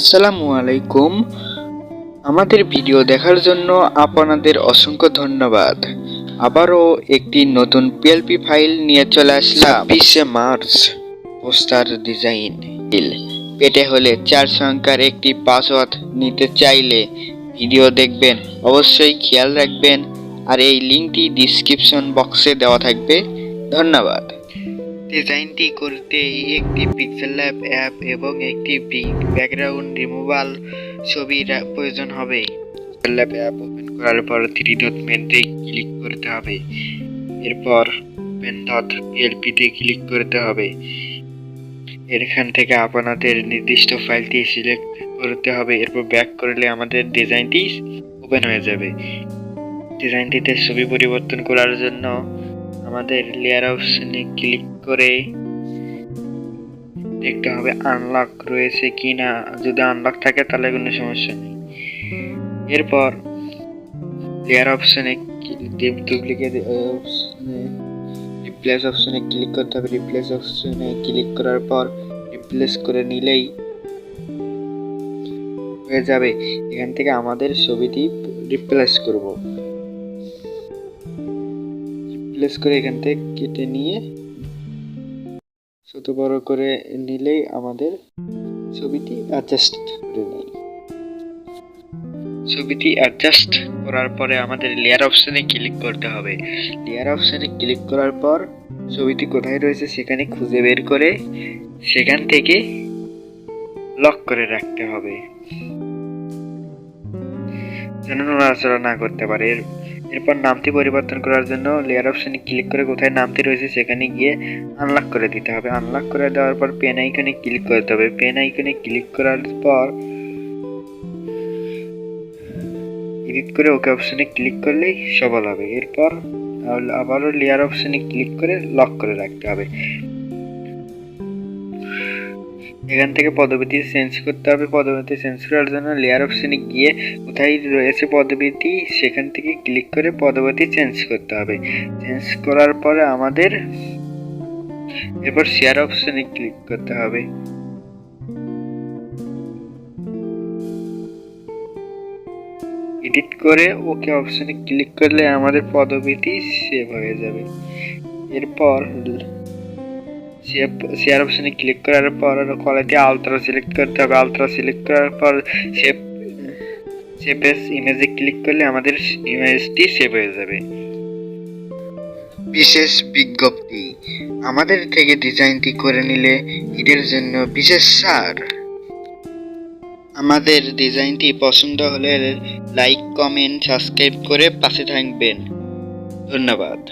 আসসালামু আলাইকুম। আমাদের ভিডিও দেখার জন্য আপনাদের অসংখ্য ধন্যবাদ। আবারও একটি নতুন পিএলপি ফাইল নিয়ে চলে আসলাম। বিশে মার্চ, পোস্টার ডিজাইন। পেটে হলে চার সংখ্যার একটি পাসওয়ার্ড নিতে চাইলে ভিডিও দেখবেন। অবশ্যই খেয়াল রাখবেন। আর এই লিঙ্কটি ডিসক্রিপশন বক্সে দেওয়া থাকবে। ধন্যবাদ। ডিজাইনটি করতে একটি পিক্সেল ল্যাব অ্যাপ এবং একটি ব্যাকগ্রাউন্ড রিমুভাল ছবির প্রয়োজন হবে। পিক্সেল ল্যাব অ্যাপ ওপেন করার পর থ্রি ডট মেনুতে ক্লিক করতে হবে। এরপর পেন ডট পিএলপিতে ক্লিক করতে হবে। এখান থেকে আপনাদের নির্দিষ্ট ফাইলটি সিলেক্ট করতে হবে। এরপর ব্যাক করলে আমাদের ডিজাইনটি ওপেন হয়ে যাবে। ডিজাইনটিতে ছবি পরিবর্তন করার জন্য আমাদের লেয়ার অপশনে ক্লিক করে দেখতে হবে আনলক রয়েছে কি না যদি আনলক থাকে তাহলে কোনো সমস্যা নেই। এরপর লেয়ার অপশনে ডুপ্লিকেট রিপ্লেস অপশনে ক্লিক করতে হবে। রিপ্লেস অপশনে ক্লিক করার পর রিপ্লেস করে নিলেই হয়ে যাবে। এখান থেকে আমাদের ছবিটি রিপ্লেস করব। রিপ্লেস করে এখান থেকে কেটে নিয়ে ছোট বড় করে নিলেই আমাদের ছবিটি অ্যাডজাস্ট করে নেই ছবিটি অ্যাডজাস্ট করার পরে আমাদের লেয়ার অপশনে ক্লিক করতে হবে। লেয়ার অপশনে ক্লিক করার পর ছবিটি কোথায় রয়েছে সেখানে খুঁজে বের করে সেখান থেকে লক করে রাখতে হবে। যেন নড়াচড়া না করতে পারে। এরপর নামটি পরিবর্তন করার জন্য লেয়ার অপশানে ক্লিক করে কোথায় নামটি রয়েছে সেখানে গিয়ে আনলক করে দিতে হবে। আনলক করে দেওয়ার পর পেন আইকনে ক্লিক করতে হবে। পেন আইকনে ক্লিক করার পর এডিট করে ওকে অপশানে ক্লিক করলেই সফল হবে। এরপর আবারও লেয়ার অপশানে ক্লিক করে লক করে রাখতে হবে। এখান থেকে পদবীটি চেঞ্জ করতে হবে। পদবীটি চেঞ্জ করার জন্য লেয়ার অপশানে গিয়ে কোথায় রয়েছে পদবীটি, সেখান থেকে ক্লিক করে পদবীটি চেঞ্জ করতে হবে। চেঞ্জ করার পরে আমাদের এরপর শেয়ার অপশানে ক্লিক করতে হবে। এডিট করে ওকে অপশানে ক্লিক করলে আমাদের পদবীটি সেভ হয়ে যাবে। এরপর শেয়ার অপশনে ক্লিক করার পর কোয়ালিটি আলট্রা সিলেক্ট করতে হবে। আলট্রা সিলেক্ট করার পর সেভ সেভ ইমেজে ক্লিক করলে আমাদের ইমেজটি সেভ হয়ে যাবে। বিশেষ বিজ্ঞপ্তি, আমাদের থেকে ডিজাইনটি করে নিলে ঈদের জন্য বিশেষ সার। আমাদের ডিজাইনটি পছন্দ হলে লাইক কমেন্ট সাবস্ক্রাইব করে পাশে থাকবেন। ধন্যবাদ।